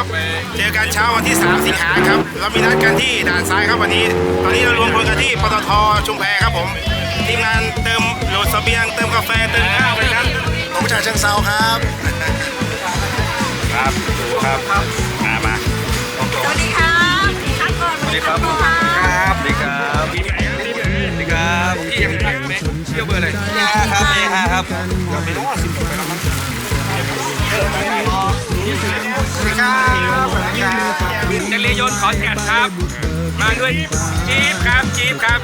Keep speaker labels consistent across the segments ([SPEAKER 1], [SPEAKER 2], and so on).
[SPEAKER 1] ครับเจอกันเช้าวันที่ 3 สิงหาครับ เรามีนัดกันที่ด่านซ้ายครับวันนี้ ตอนนี้เรารวมพลกันที่ปตทชุมแพครับผม ทีมงานเติมโหลดเสบียง เติมกาแฟ เติมข้าวกันครับ ผมจากเชิงเซาครับ ครับดูครับมามา
[SPEAKER 2] สวัสดีครับทักก่อนสวัสดีครับ
[SPEAKER 1] ครับสวัสดีครับปีไหนครับปีไหน
[SPEAKER 3] สวัสดีครับ
[SPEAKER 1] พี่ยังทักไหมเที่ยวเบอร์อะไร
[SPEAKER 3] เอห้าครับเอห้าครับ
[SPEAKER 1] ไม่รู้ว่าสิบ ครับสวัสดีครับ
[SPEAKER 3] เจริญยนขอนแก่นครับ มาด้วยจี๊บครับจี๊บครับ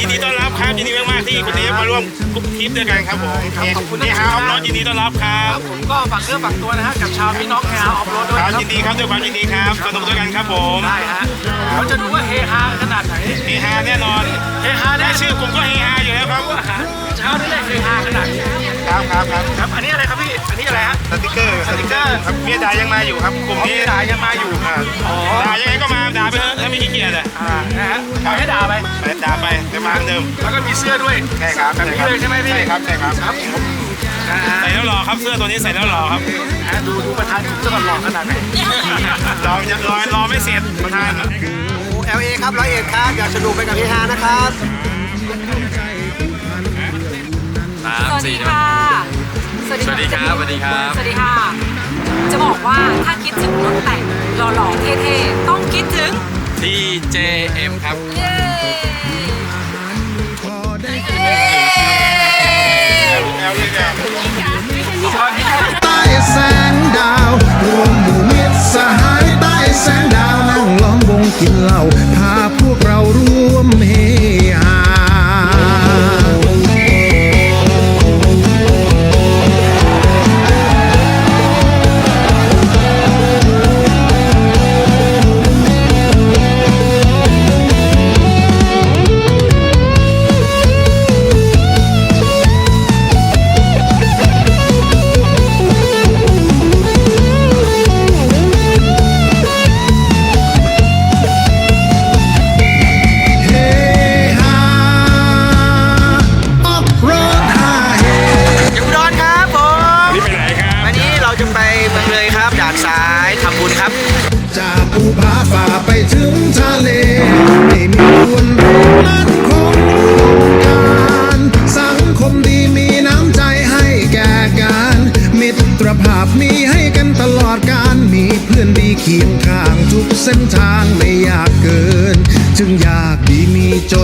[SPEAKER 1] ยินดีต้อนรับครับยินดีมากๆที่คุณเนฟมาร่วมกรุ๊ปทริปด้วยกันครับผมขอบคุณนี่ฮะออฟโรดยินดีต้อนรับครับ
[SPEAKER 3] ผมก็ฝากเนื้อฝากตัวนะฮะกับชาวพี่น้องแฮร์ออฟโรดด้วย
[SPEAKER 1] ครับยินดีครับด้วยความยินดีครับสนุกด้วยกันครับผม
[SPEAKER 3] ได้ฮะเราจะดูว่าเฮฮาขนาดไหน
[SPEAKER 1] เฮฮาแน่นอน
[SPEAKER 3] เฮฮา
[SPEAKER 1] แค่
[SPEAKER 3] แน่
[SPEAKER 1] ชื่อผมก็เฮฮาอยู่แล้วครับ
[SPEAKER 3] อาหาเช้านี่แหละเฮฮาขนาดไหน
[SPEAKER 1] ครับครับครับ
[SPEAKER 3] ครับ อันนี้อะไรครับพี่ อันนี้อะไรฮะ
[SPEAKER 1] สติกเกอร์สติกเกอร์ ครับเมียด่ายังมาอยู่ครับกลุ่ม
[SPEAKER 3] อ๋อ
[SPEAKER 1] นี้
[SPEAKER 3] พี่ด่ายังมาอยู่
[SPEAKER 1] อ่า
[SPEAKER 3] อ๋อ
[SPEAKER 1] ด่ายังไงก็มาด่าไปเถอะถ้าไม่ขี้เกียจอะ
[SPEAKER 3] อ่านะฮะปล่อยให้ด่าไป
[SPEAKER 1] ไปด่าไปแต่มาเหมือนเดิม
[SPEAKER 3] แล้วก็มีเสื้อด้วย
[SPEAKER 1] ใช่ครับ
[SPEAKER 3] แบบนี้เลยใช่ไหมพี่
[SPEAKER 1] ใช่ครับใช่ครับ
[SPEAKER 3] ครับผมนะฮะ
[SPEAKER 1] ใส่แล้วหล่อครับเสื้อตัวนี้ใส่แล้วหล่อครับ
[SPEAKER 3] นะดูดูประธานจะหล่อขนาดไหน
[SPEAKER 1] รอยังรอรอไม่เสร็จประธาน
[SPEAKER 4] LA ครับร้อยเอ็ดครับ อยากสนุกไปกับพี่ฮานะครับ
[SPEAKER 2] ดีสวัสดี
[SPEAKER 3] ครับสวัสดีครับ
[SPEAKER 2] สวัสดีค่ะ จะบอกว่าถ้าคิดถึงรถแต่งหล่อๆเท่ๆ ต้องคิดถึง
[SPEAKER 3] TJM ครับ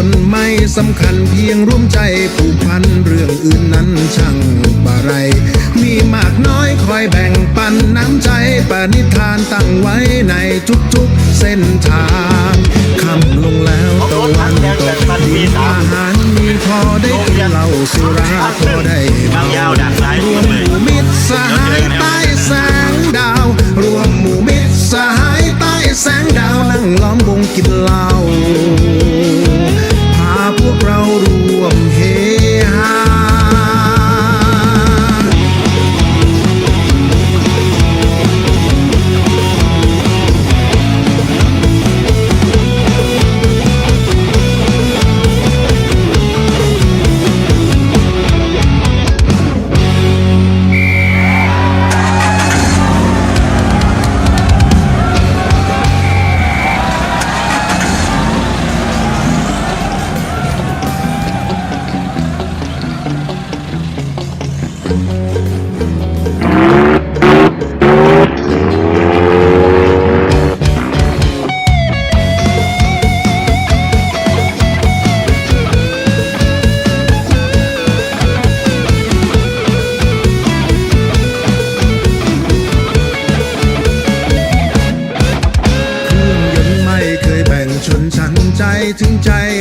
[SPEAKER 5] น
[SPEAKER 1] ไม่
[SPEAKER 5] สำคัญเพียงร่วมใจผูกพันเรื่องอื่นนั้นช่างบะไร มีมากน้อยคอยแบ่งปันน้ำใจปณิธานตั้งไว้ในทุกๆเส้นทางคำลงแล้วตะวันตกดินอาหารมีพอได้กินเหล้าสุรา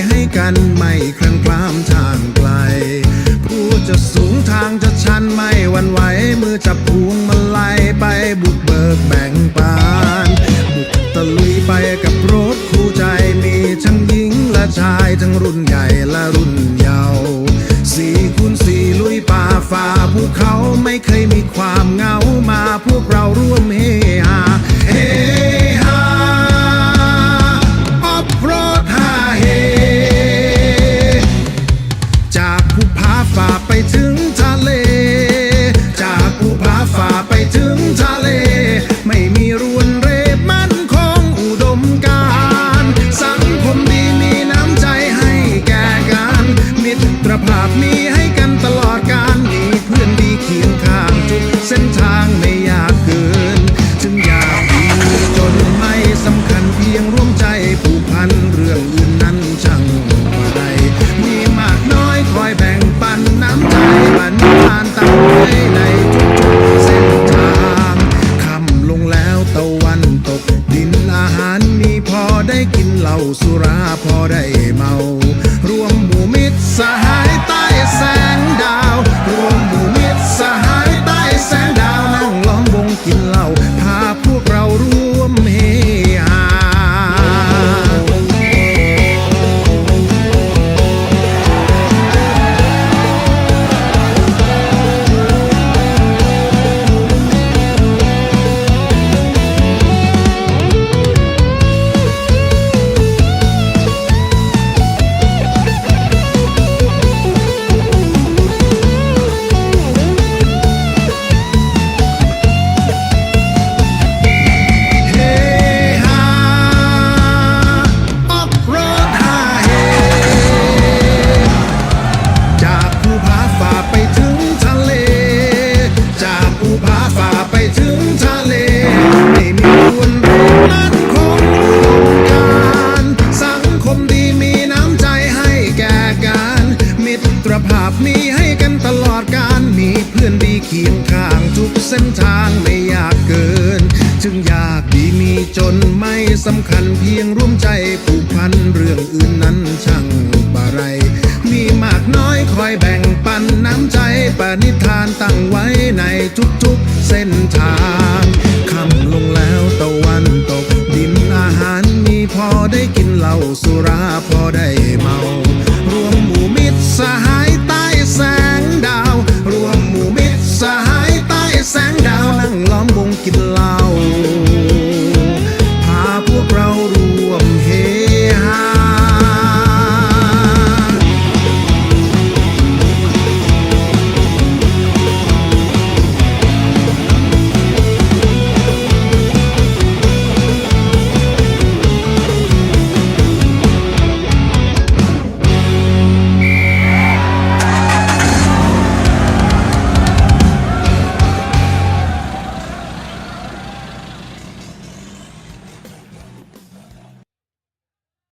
[SPEAKER 5] ให้กันไม่คลางคลามทางไกล ผู้จะสูงทางจะชันไม่หวันไหว มือจับพวงมาลัยไปบุกเบิกแบ่งปานบุกตะลุยไปกับรถคู่ใจมีทั้งหญิงและชายทั้งรุ่นใหญ่และรุ่นเยาว์สี่คูณสี่ลุยป่าฝ่าภูเขาไม่เคยมีความเหงามาพวกเราร่วมเฮฮา เคียงข้างทุกเส้นทางไม่ยากเกิน จึงยากดีมีจนไม่สำคัญเพียงร่วมใจผูกพันเรื่องอื่นนั้นช่างบาไร มีมากน้อยคอยแบ่งปันน้ำใจปณิธานตั้งไว้ในทุกๆเส้นทางคำลงแล้วตะวันตก ดินอาหารมีพอได้กินเหล้าสุราพอได้เมารวมหมู่มิตรสหาย sang down